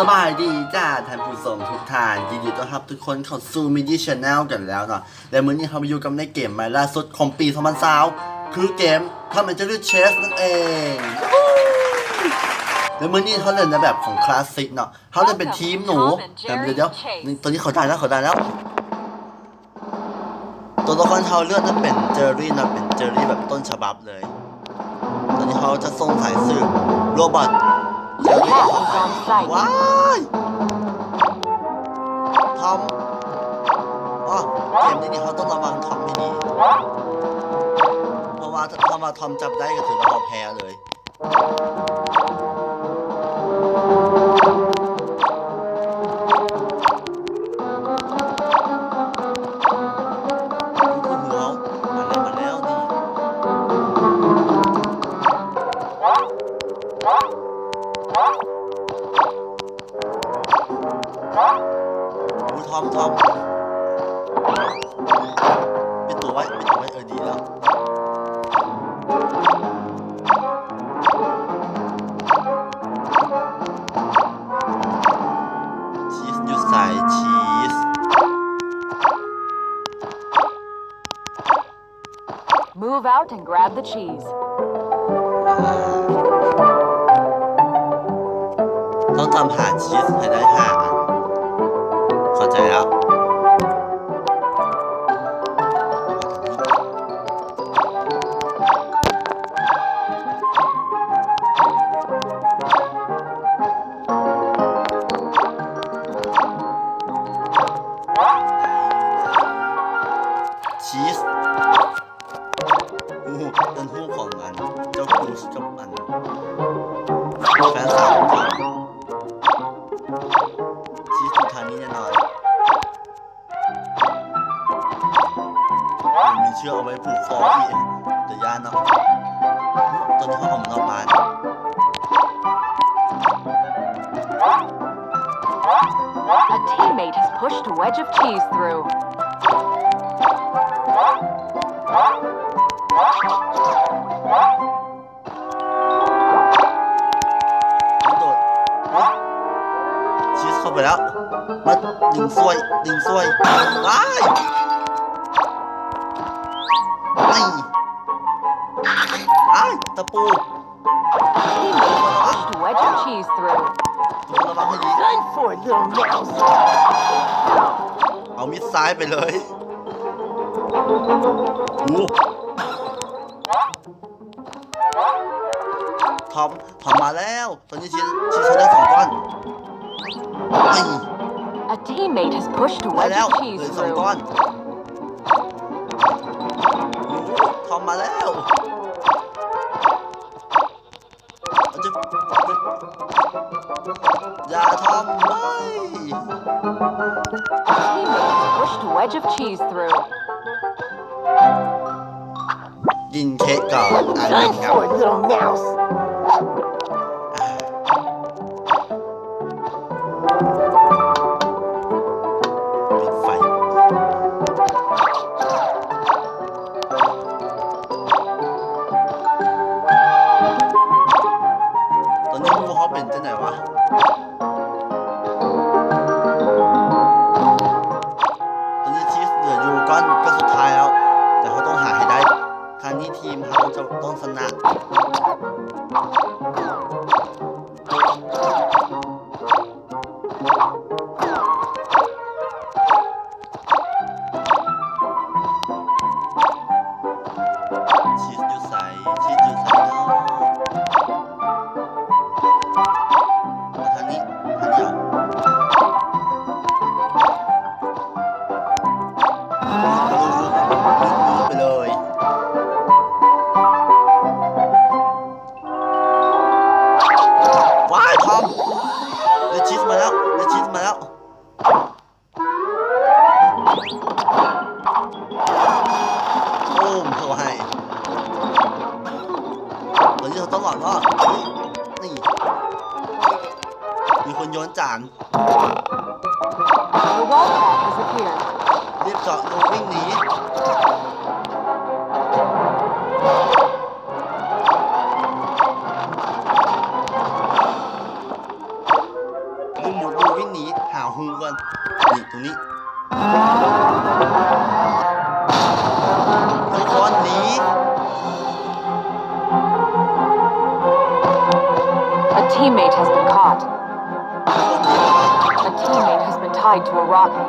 สบายดีจ้าท่านผู้ชมทุกท่านยินดีต้อนรับทุกคนเข้าสู่มิดี้ชแนลกันแล้วเนาะและมื้อนี้เรามาอยู่กับในเกมใหม่ล่าสุดของปี2020คือเกมทำเป็นจะเลือกเชสนั่นเองและมื้อนี้เขาเล่นในแบบของคลาสสิกเนาะเขาเล่นเป็นทีมหนูแต่เดี๋ยวเดี๋ยวนี่ตัวนี้เขาได้แล้วเขาได้แล้ว ตัวละครเขาเลือกนั้นเป็นเจอรี่นะเป็นเจอรี่แบบต้นฉบับเลย ตอนนี้เขาจะส่งสายสืบโรบอท เจอรี่ Cat is on site. ว้ายทอมอ๋อเกมนี้นี่เขาต้องระวังทอมให้ดีเพราะว่าถ้าถ้ามาทอมจับได้ก็ถือว่าเราแพ้เลย ปิดตัวไว้ปิดตัวไว้เออดีแล้วชีสอยู่ใส่ชีส Move out and grab the cheese. ต้องทำหาชีสให้ได้ห้าอันเข้าใจแล้ว อู้เป็นหูของมัน เจ้าคูสกับมันแฟนสาวของเขาชีสอยู่ทานี้แน่นอนมีเชือกเอาไว้ผูกคอพี่แต่ยานเนาะตอนนี้เขาออกมานอกบ้าน A teammate has pushed a wedge of cheese through. ไปแล้ว มาดึงซวย ดึงซวยว้ายไอ้ไอ้ายตะปู A teammate has pushed a wedge of cheese through. ทุกคนระวังให้ดี Good for little mouse. เอามิดซ้ายไปเลยโอ้ทอมทอมมาแล้ว ตอนนี้ชิ้นชิ้นเขาได้สองก้อนไอ้ A teammate has pushed a ได้ wedge แล้ว of เห cheese ลือสอง through. ก้อนโอ้ทอมมาแล้วเอาจะอย่าทอมไม่ A teammate has pushed a wedge of cheese through. กินเค้กก่อนอ่านเป็นครับ little mouse. ไปเลย ว้ายทอมเดชิสมาแล้วเดชีสมาแล้ว โอ้มเขาให้ตอนนี้เขาต้องหลอดว่านี่มีคนโยนจาน The wildcat has appeared. รีบเจาะลงวิ่งหนีมุดดูวิ่งหนีหาฮูก่อนนี่ตรงนี้ทุกคนหนี A teammate has been caught. ทุกคนหนีแล้ว A teammate has been tied to a rocket.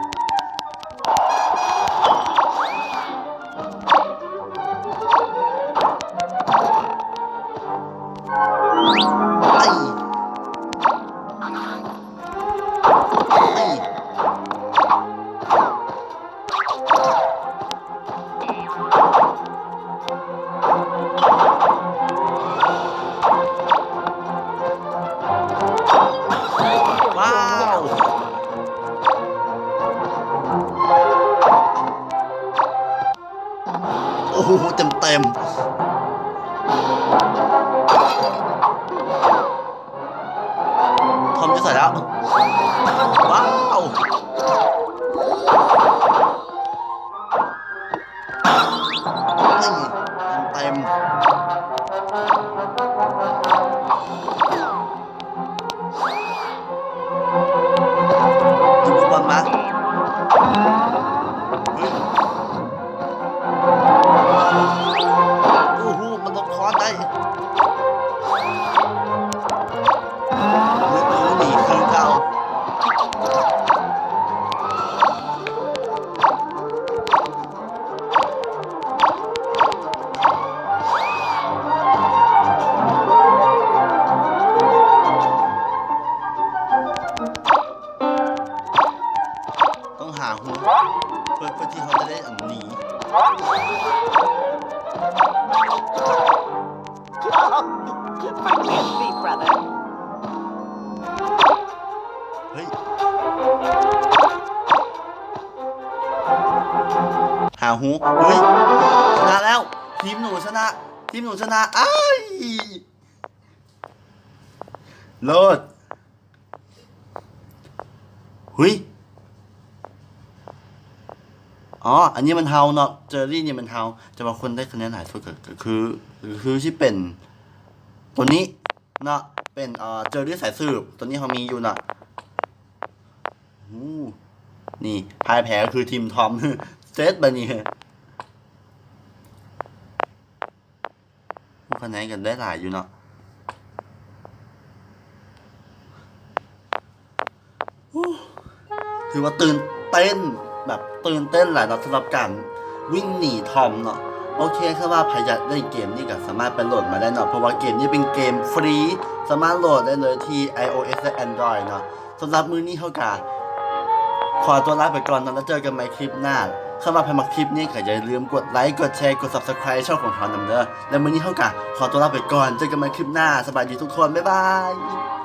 โหเต็มเต็มทอมจะใส่แล้ว ว้าว เฮ้ยชนะแล้ว ทีมหนูชนะ ทีมหนูชนะอ้ายเลิศเฮ้ยอ๋อ อันนี้มันเฮาเนาะ เจอรี่เนี่ยมันเฮาจะมาคนได้คะแนนหายสุดก็ก็คือคือที่เป็น ตัวนี้เนาะ เป็นเอ่อเจอรี่สายสืบ ตัวนี้เขามีอยู่เนาะอู้นี่พายแพ้ก็คือทีมทอมเซตบานี่ คะแนนกันได้หลายอยู่เนาะถือว่าตื่นเต้นแบบตื่นเต้นหลายเนาะสำหรับการวิ่งหนีทอมเนาะโอเคคือว่าใครอยากเล่นเกมนี้ก็สามารถไปโหลดมาได้เนาะเพราะว่าเกมนี้เป็นเกมฟรี สามารถโหลดได้เลยที่ iOS และ Android เนาะสำหรับมือนี้เท่ากับขอตัวลาไปก่อนนะแล้วเจอกันใหม่คลิปหน้า เข้ามาพันมาคลิปนี้ก็อย่าลืมกดไลค์กดแชร์กด subscribe ช่องของทอนนำเด้อและมื้อนี้เท่ากันขอตัวลาไปก่อนเจอกันใหม่คลิปหน้าสบายดีทุกคนบ๊ายบาย